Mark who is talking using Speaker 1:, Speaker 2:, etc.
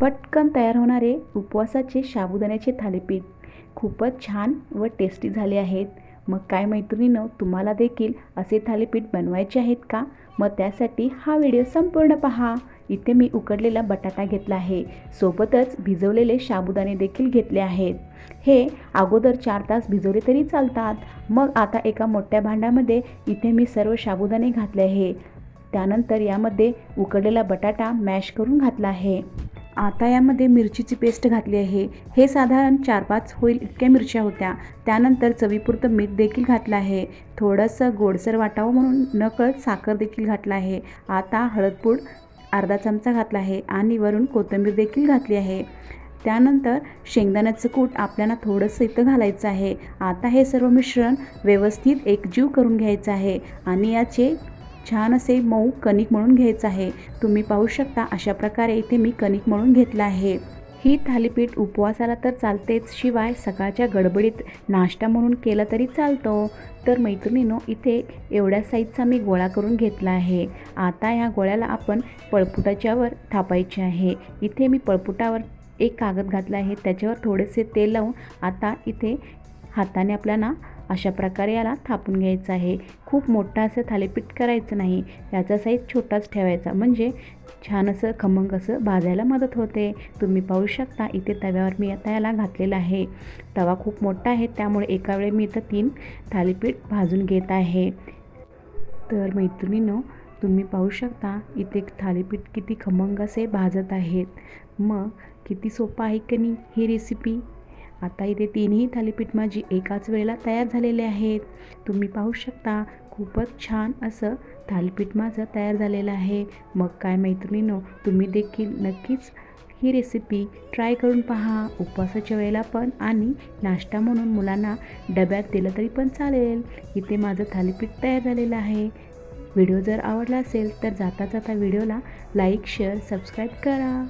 Speaker 1: पटकन तयार होणारे उपवासाचे साबुदाण्याचे थालीपीठ खूपच छान व टेस्टी झाले आहेत. मग काय मैत्रिणीनं तुम्हाला देखील असे थालीपीठ बनवायचे आहेत का? मग त्यासाठी हा व्हिडिओ संपूर्ण पहा. इथे मी उकडलेला बटाटा घेतला आहे. सोबतच भिजवलेले साबुदाणे देखील घेतले आहेत. हे अगोदर चार तास भिजवले तरी चालतात. मग आता एका मोठ्या भांड्यामध्ये इथे मी सर्व साबुदाणे घातले आहे. त्यानंतर यामध्ये उकडलेला बटाटा मॅश करून घातला आहे. आता यामध्ये मिरचीची पेस्ट घातली आहे. हे साधारण चार पाच होईल इतक्या मिरच्या होत्या. त्यानंतर चवीपुरतं मीठ देखील घातलं आहे. थोडंसं गोडसर वाटावं म्हणून नकळत साखर देखील घातलं आहे. आता हळदपूड अर्धा चमचा घातला आहे आणि वरून कोथिंबीर देखील घातली आहे. त्यानंतर शेंगदाण्याचं कूट आपल्याला थोडंसं इथं घालायचं आहे. आता हे सर्व मिश्रण व्यवस्थित एकजीव करून घ्यायचं आहे आणि याचे छान असे मऊ कणिक म्हणून घ्यायचं आहे. तुम्ही पाहू शकता अशा प्रकारे इथे मी कणिक म्हणून घेतलं आहे. ही थालीपीठ उपवासाला तर चालतेच शिवाय सकाळच्या गडबडीत नाश्ता म्हणून केला तरी चालतो. तर मैत्रिणीनो इथे एवढ्या साईजचा मी गोळा करून घेतला आहे. आता या गोळ्याला आपण पळपुटाच्यावर थापायचे आहे. इथे मी पळपुटावर एक कागद घातला आहे त्याच्यावर थोडेसे तेल लावून आता इथे हाताने आपल्याला अशा प्रकारे याला थापून घ्यायचं आहे. खूप मोठं असं थालीपीठ करायचं नाही. याचा साईज छोटाच ठेवायचा. म्हणजे छान असं खमंग असं भाजायला मदत होते. तुम्ही पाहू शकता इथे तव्यावर मी आता याला घातलेला आहे. तवा खूप मोठा आहे त्यामुळे एका वेळी मी इथं तीन थालीपीठ भाजून घेत आहे. तर मैत्रिणीनं तुम्ही पाहू शकता इथे थालीपीठ किती खमंग असे भाजत आहेत. मग किती सोपं आहे की नाही ही रेसिपी आता इथे तीनही थालीपीठ माझी एकाच वेळेला तयार झालेले आहेत. तुम्ही पाहू शकता खूपच छान असं थालीपीठ माझं तयार झालेलं आहे. मग काय मैत्रिणीनो तुम्ही देखील नक्कीच ही रेसिपी ट्राय करून पहा. उपवासाच्या वेळेला पण आणि नाश्ता म्हणून मुलांना डब्यात दिलं तरी पण चालेल. इथे माझं थालीपीठ तयार झालेलं आहे. व्हिडिओ जर आवडला असेल तर जाता जाता व्हिडिओला लाईक शेअर सबस्क्राईब करा.